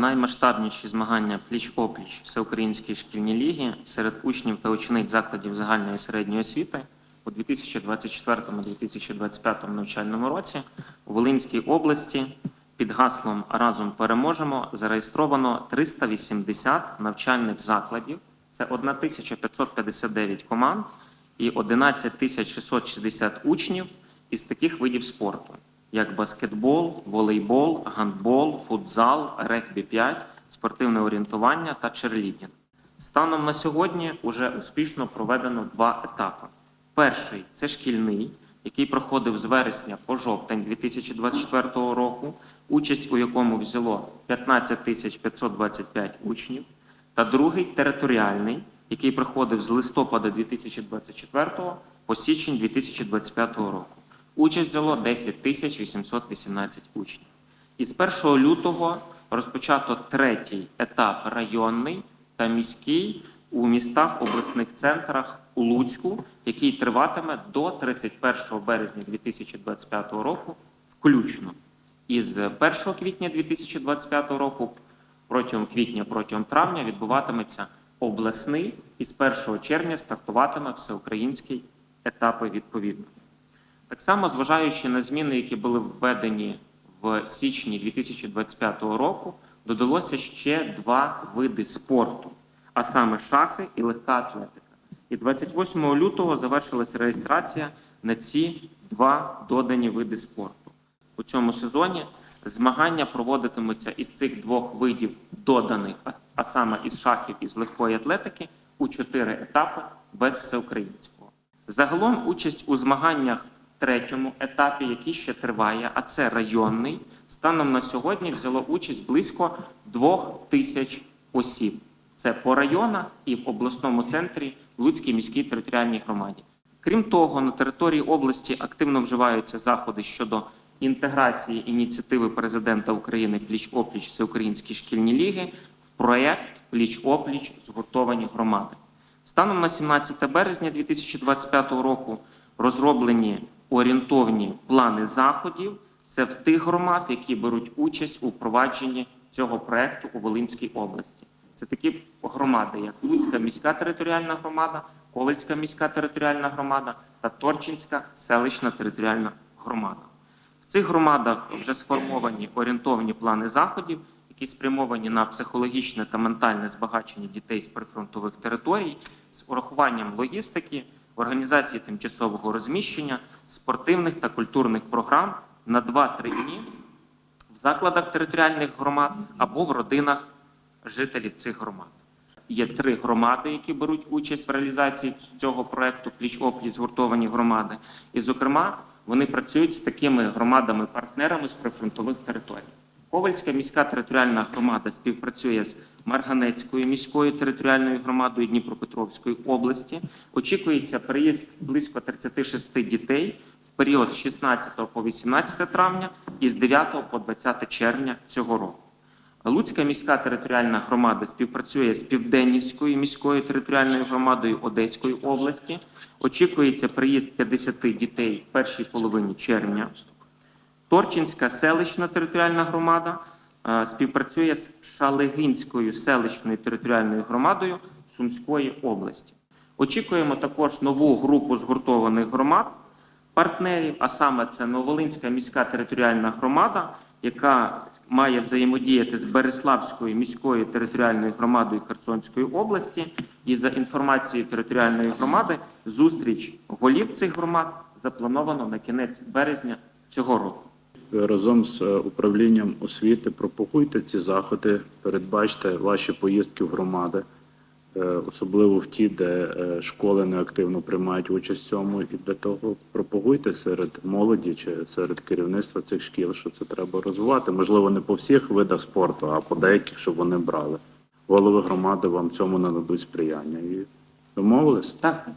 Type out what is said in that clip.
наймасштабніші змагання пліч-опліч Всеукраїнської шкільні ліги серед учнів та учениць закладів загальної середньої освіти у 2024-2025 навчальному році у Волинській області під гаслом Разом переможемо зареєстровано 380 навчальних закладів. Це 1559 команд і 11660 учнів із таких видів спорту, як баскетбол, волейбол, гандбол, футзал, регбі-5, спортивне орієнтування та черлідінг. Станом на сьогодні вже успішно проведено два етапи. Перший це шкільний, який проходив з вересня по жовтень 2024 року, участь у якому взяло 15 тисяч 525 учнів, та другий територіальний, який проходив з листопада 2024 по січень 2025 року. Участь взяло 10 тисяч 818 учнів. І з 1 лютого розпочато третій етап районний та міський у містах обласних центрах у Луцьку, який триватиме до 31 березня 2025 року включно. І з 1 квітня 2025 року протягом квітня, протягом травня відбуватиметься обласний і з 1 червня стартуватиме всеукраїнський етапи відповідно. Так само, зважаючи на зміни, які були введені в січні 2025 року, додалося ще два види спорту, а саме шахи і легка атлетика. І 28 лютого завершилася реєстрація на ці два додані види спорту. У цьому сезоні змагання проводитимуться із цих двох видів доданих, а- саме із шахів і з легкої атлетики, у чотири етапи без всеукраїнського. Загалом участь у змаганнях третьому етапі, який ще триває, а це районний, станом на сьогодні взяло участь близько двох тисяч осіб. Це по районах і в обласному центрі Луцькій міській територіальній громаді. Крім того, на території області активно вживаються заходи щодо інтеграції ініціативи президента України Пліч-опліч Всеукраїнські шкільні ліги в проєкт Пліч-опліч згуртовані громади. Станом на 17 березня 2025 року розроблені орієнтовні плани заходів. Це в тих громад, які беруть участь у впровадженні цього проекту у Волинській області. Це такі громади, як Луцька міська територіальна громада, Ковальська міська територіальна громада та Торчинська селищна територіальна громада. В цих громадах вже сформовані орієнтовні плани заходів, які спрямовані на психологічне та ментальне збагачення дітей з прифронтових територій з урахуванням логістики, організації тимчасового розміщення, спортивних та культурних програм на 2-3 дні в закладах територіальних громад або в родинах жителів цих громад. Є три громади, які беруть участь в реалізації цього проекту пліч-опліч згуртовані громади. І, зокрема, вони працюють з такими громадами-партнерами з прифронтових територій. Ковальська міська територіальна громада співпрацює з Марганецькою міською територіальною громадою Дніпропетровської області. Очікується приїзд близько 36 дітей в період з 16 по 18 травня і з 9 по 20 червня цього року. Луцька міська територіальна громада співпрацює з Південнівською міською територіальною громадою Одеської області. Очікується приїзд 50 дітей в першій половині червня. Торчинська селищна територіальна громада е, співпрацює з Шалегинською селищною територіальною громадою Сумської області. Очікуємо також нову групу згуртованих громад партнерів, а саме це Новолинська міська територіальна громада, яка має взаємодіяти з Береславською міською територіальною громадою Херсонської області. І за інформацією територіальної громади, зустріч голів цих громад заплановано на кінець березня цього року. Разом з е, управлінням освіти пропагуйте ці заходи, передбачте ваші поїздки в громади, е, особливо в ті, де е, школи неактивно приймають участь в цьому, і для того пропагуйте серед молоді чи серед керівництва цих шкіл, що це треба розвивати. Можливо, не по всіх видах спорту, а по деяких, щоб вони брали. Голови громади вам цьому нададуть сприяння. І домовились? Так.